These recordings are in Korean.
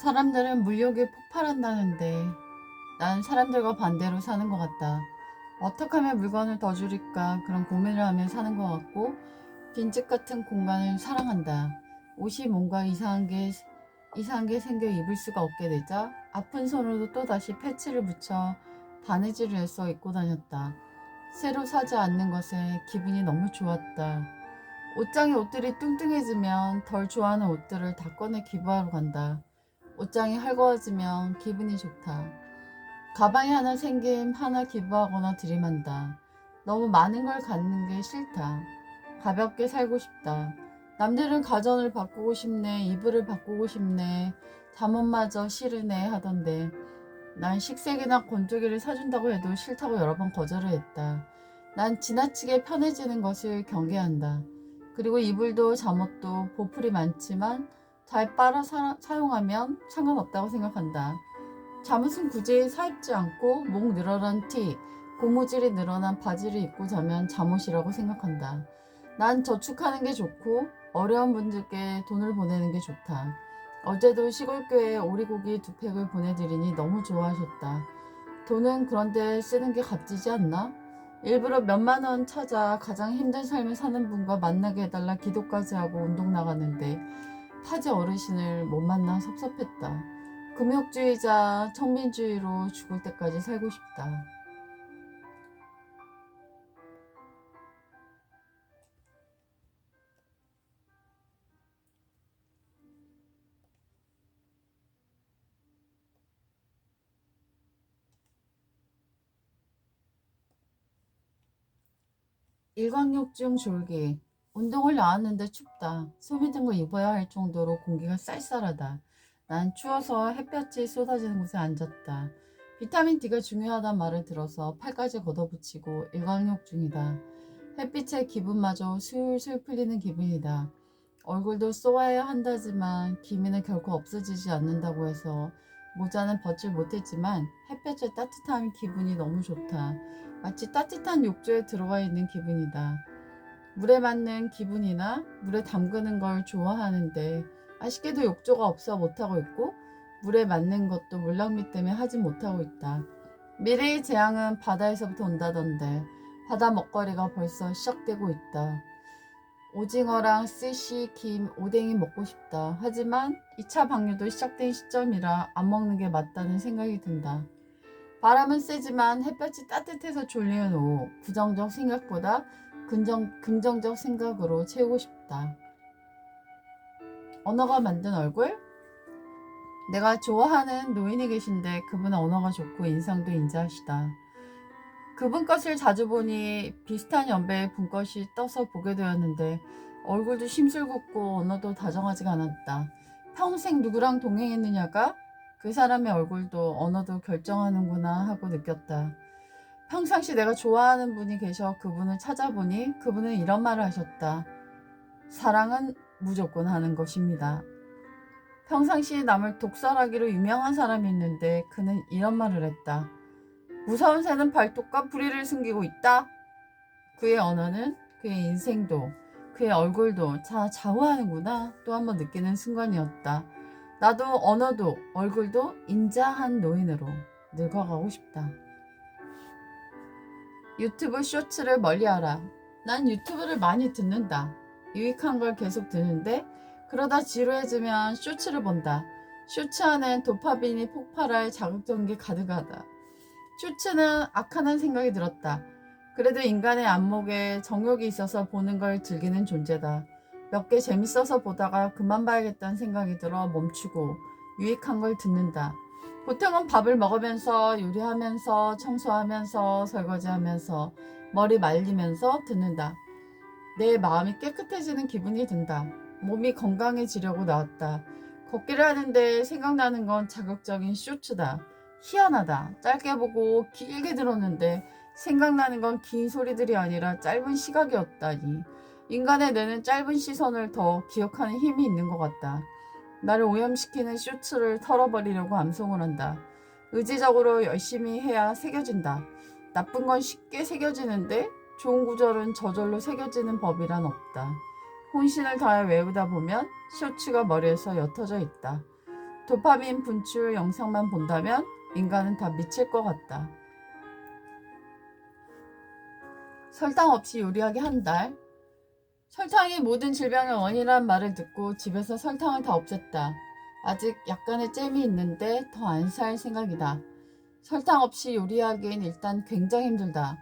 사람들은 물욕이 폭발한다는데 난 사람들과 반대로 사는 것 같다. 어떻게 하면 물건을 더 줄일까 그런 고민을 하며 사는 것 같고 빈집 같은 공간을 사랑한다. 옷이 뭔가 이상한 게 이상한 게 생겨 입을 수가 없게 되자 아픈 손으로 또 다시 패치를 붙여 바느질을 해서 입고 다녔다. 새로 사지 않는 것에 기분이 너무 좋았다. 옷장에 옷들이 뚱뚱해지면 덜 좋아하는 옷들을 다 꺼내 기부하러 간다. 옷장이 헐거워지면 기분이 좋다. 가방이 하나 생김 하나 기부하거나 들이만다. 너무 많은 걸 갖는 게 싫다. 가볍게 살고 싶다. 남들은 가전을 바꾸고 싶네, 이불을 바꾸고 싶네, 잠옷마저 싫으네 하던데 난 식색이나 건조기를 사준다고 해도 싫다고 여러 번 거절을 했다. 난 지나치게 편해지는 것을 경계한다. 그리고 이불도 잠옷도 보풀이 많지만 잘 빨아 사, 사용하면 상관없다고 생각한다. 잠옷은 굳이 사 입지 않고 목 늘어난 티, 고무줄이 늘어난 바지를 입고 자면 잠옷이라고 생각한다. 난 저축하는 게 좋고 어려운 분들께 돈을 보내는 게 좋다. 어제도 시골교회에 오리고기 두 팩을 보내드리니 너무 좋아하셨다. 돈은 그런데 쓰는 게 값지지 않나? 일부러 몇만 원 찾아 가장 힘든 삶을 사는 분과 만나게 해달라 기도까지 하고 운동 나갔는데 파지 어르신을 못 만나 섭섭했다. 금욕주의자 청민주의로 죽을 때까지 살고 싶다. 일광욕중 졸기. 운동을 나왔는데 춥다. 든거 입어야 할 정도로 공기가 쌀쌀하다. 난 추워서 햇볕이 쏟아지는 곳에 앉았다. 비타민 D가 중요하단 말을 들어서 팔까지 걷어붙이고 일광욕 중이다. 햇빛에 기분마저 술술 풀리는 기분이다. 얼굴도 쏘아야 한다지만 기미는 결코 없어지지 않는다고 해서 모자는 벗질 못했지만 햇볕에 따뜻한 기분이 너무 좋다. 마치 따뜻한 욕조에 들어가 있는 기분이다. 물에 맞는 기분이나 물에 담그는 걸 좋아하는데 아쉽게도 욕조가 없어 못하고 있고 물에 맞는 것도 물낭비 때문에 하지 못하고 있다. 미래의 재앙은 바다에서부터 온다던데 바다 먹거리가 벌써 시작되고 있다. 오징어랑 스시, 김, 오뎅이 먹고 싶다. 하지만 2차 방류도 시작된 시점이라 안 먹는 게 맞다는 생각이 든다. 바람은 세지만 햇볕이 따뜻해서 졸리는 오후 부정적 생각보다 긍정, 긍정적 생각으로 채우고 싶다. 언어가 만든 얼굴? 내가 좋아하는 노인이 계신데 그분은 언어가 좋고 인상도 인자하시다. 그분 것을 자주 보니 비슷한 연배의 분 것이 떠서 보게 되었는데 얼굴도 심술궂고 언어도 다정하지가 않았다. 평생 누구랑 동행했느냐가 그 사람의 얼굴도 언어도 결정하는구나 하고 느꼈다. 평상시 내가 좋아하는 분이 계셔 그분을 찾아보니 그분은 이런 말을 하셨다. 사랑은 무조건 하는 것입니다. 평상시에 남을 독설하기로 유명한 사람이 있는데 그는 이런 말을 했다. 무서운 새는 발톱과 부리를 숨기고 있다. 그의 언어는 그의 인생도 그의 얼굴도 다 좌우하는구나 또 한 번 느끼는 순간이었다. 나도 언어도 얼굴도 인자한 노인으로 늙어가고 싶다. 유튜브 쇼츠를 멀리하라. 난 유튜브를 많이 듣는다. 유익한 걸 계속 듣는데 그러다 지루해지면 쇼츠를 본다. 쇼츠 안엔 도파민이 폭발할 자극적인 게 가득하다. 쇼츠는 악하다는 생각이 들었다. 그래도 인간의 안목에 정욕이 있어서 보는 걸 즐기는 존재다. 몇 개 재밌어서 보다가 그만 봐야겠다는 생각이 들어 멈추고 유익한 걸 듣는다. 보통은 밥을 먹으면서 요리하면서 청소하면서 설거지하면서 머리 말리면서 듣는다. 내 마음이 깨끗해지는 기분이 든다. 몸이 건강해지려고 나왔다. 걷기를 하는데 생각나는 건 자극적인 쇼츠다. 희한하다. 짧게 보고 길게 들었는데 생각나는 건 긴 소리들이 아니라 짧은 시각이었다니. 인간의 뇌는 짧은 시선을 더 기억하는 힘이 있는 것 같다. 나를 오염시키는 쇼츠를 털어버리려고 암송을 한다. 의지적으로 열심히 해야 새겨진다. 나쁜 건 쉽게 새겨지는데 좋은 구절은 저절로 새겨지는 법이란 없다. 혼신을 다해 외우다 보면 쇼츠가 머리에서 옅어져 있다. 도파민 분출 영상만 본다면 인간은 다 미칠 것 같다. 설탕 없이 요리하기 한 달. 설탕이 모든 질병의 원인이란 말을 듣고 집에서 설탕을 다 없앴다. 아직 약간의 잼이 있는데 더 안 살 생각이다. 설탕 없이 요리하기엔 일단 굉장히 힘들다.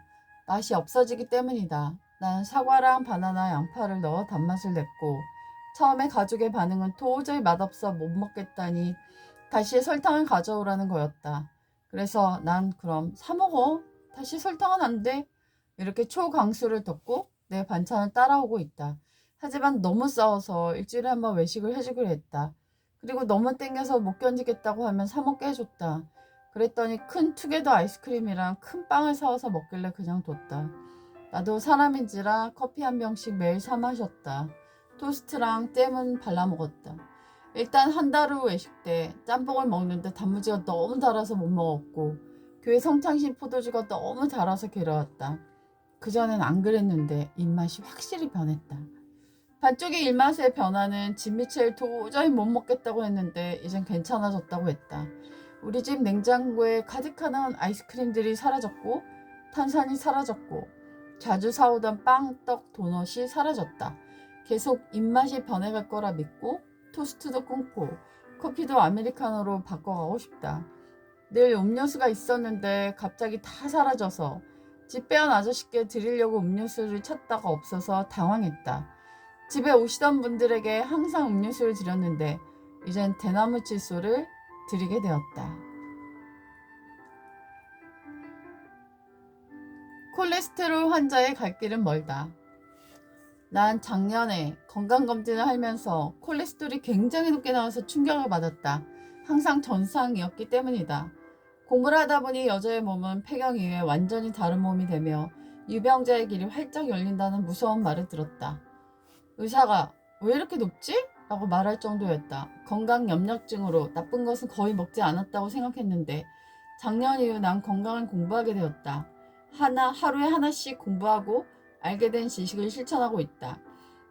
맛이 없어지기 때문이다. 난 사과랑 바나나, 양파를 넣어 단맛을 냈고 처음에 가족의 반응은 도저히 맛없어 못 먹겠다니 다시 설탕을 가져오라는 거였다. 그래서 난 그럼 사 먹어. 다시 설탕은 안 돼. 이렇게 초강수를 뒀고 내 반찬을 따라오고 있다. 하지만 너무 싸워서 일주일에 한 번 외식을 해주기로 했다. 그리고 너무 땡겨서 못 견디겠다고 하면 사 먹게 해줬다. 그랬더니 큰 투게더 아이스크림이랑 큰 빵을 사와서 먹길래 그냥 뒀다. 나도 사람인지라 커피 한 병씩 매일 사 마셨다. 토스트랑 잼은 발라 먹었다. 일단 한 달 후 외식 때 짬뽕을 먹는데 단무지가 너무 달아서 못 먹었고 교회 성창신 포도주가 너무 달아서 괴로웠다. 그전엔 안 그랬는데 입맛이 확실히 변했다. 반쪽의 입맛의 변화는 진미채를 도저히 못 먹겠다고 했는데 이젠 괜찮아졌다고 했다. 우리 집 냉장고에 가득하는 아이스크림들이 사라졌고 탄산이 사라졌고 자주 사오던 빵, 떡, 도넛이 사라졌다. 계속 입맛이 변해갈 거라 믿고 토스트도 끊고 커피도 아메리카노로 바꿔가고 싶다. 늘 음료수가 있었는데 갑자기 다 사라져서 집 빼온 아저씨께 드리려고 음료수를 찾다가 없어서 당황했다. 집에 오시던 분들에게 항상 음료수를 드렸는데 이젠 대나무 칠소를 드리게 되었다. 콜레스테롤 환자의 갈 길은 멀다. 난 작년에 건강검진을 하면서 콜레스테롤이 굉장히 높게 나와서 충격을 받았다. 항상 전상이었기 때문이다. 공부를 하다 보니 여자의 몸은 폐경 이후에 완전히 다른 몸이 되며 유병자의 길이 활짝 열린다는 무서운 말을 들었다. 의사가 왜 이렇게 높지? 라고 말할 정도였다. 건강 염려증으로 나쁜 것은 거의 먹지 않았다고 생각했는데 작년 이후 난 건강을 공부하게 되었다. 하나 하루에 하나씩 공부하고 알게 된 지식을 실천하고 있다.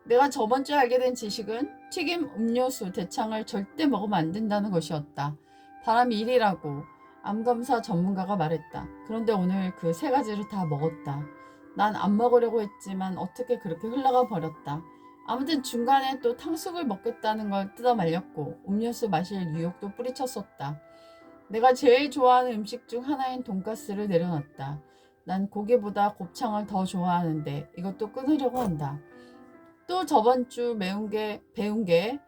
내가 저번 주에 알게 된 지식은 튀김 음료수 대창을 절대 먹으면 안 된다는 것이었다. 바람이 일이라고 암검사 전문가가 말했다. 그런데 오늘 그 세 가지를 다 먹었다. 난 안 먹으려고 했지만 어떻게 그렇게 흘러가 버렸다. 아무튼 중간에 또 탕수육을 먹겠다는 걸 뜯어 말렸고 음료수 마실 유혹도 뿌리쳤었다. 내가 제일 좋아하는 음식 중 하나인 돈가스를 내려놨다. 난 고기보다 곱창을 더 좋아하는데 이것도 끊으려고 한다. 또 저번 주 매운 게 배운 게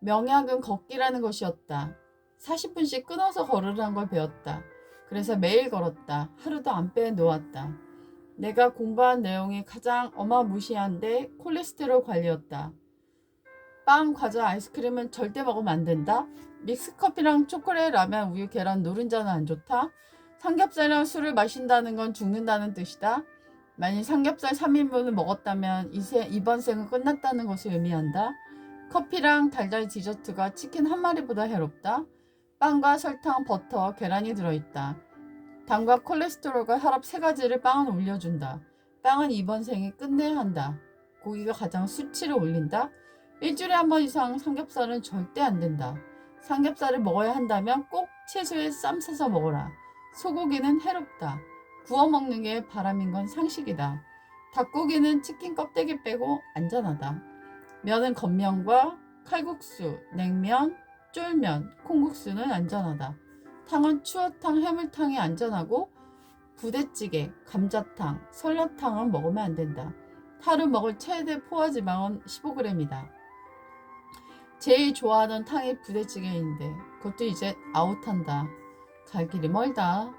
명약은 걷기라는 것이었다. 40분씩 끊어서 걸으라는 걸 배웠다. 그래서 매일 걸었다. 하루도 안 빼놓았다. 내가 공부한 내용이 가장 어마무시한데 콜레스테롤 관리였다. 빵, 과자, 아이스크림은 절대 먹으면 안 된다. 믹스커피랑 초콜릿, 라면, 우유, 계란, 노른자는 안 좋다. 삼겹살이랑 술을 마신다는 건 죽는다는 뜻이다. 만일 삼겹살 3인분을 먹었다면 이세, 이번 생은 끝났다는 것을 의미한다. 커피랑 달달 디저트가 치킨 한 마리보다 해롭다. 빵과 설탕, 버터, 계란이 들어있다. 당과 콜레스테롤과 혈압 세 가지를 빵은 올려준다. 빵은 이번 생에 끝내야 한다. 고기가 가장 수치를 올린다. 일주일에 한 번 이상 삼겹살은 절대 안 된다. 삼겹살을 먹어야 한다면 꼭 채소에 쌈 싸서 먹어라. 소고기는 해롭다. 구워 먹는 게 바람인 건 상식이다. 닭고기는 치킨 껍데기 빼고 안전하다. 면은 겉면과 칼국수, 냉면, 쫄면, 콩국수는 안전하다. 탕은 추어탕, 해물탕이 안전하고 부대찌개, 감자탕, 설렁탕은 먹으면 안 된다. 하루 먹을 최대 포화지방은 15g이다. 제일 좋아하는 탕이 부대찌개인데 그것도 이제 아웃한다. 갈 길이 멀다.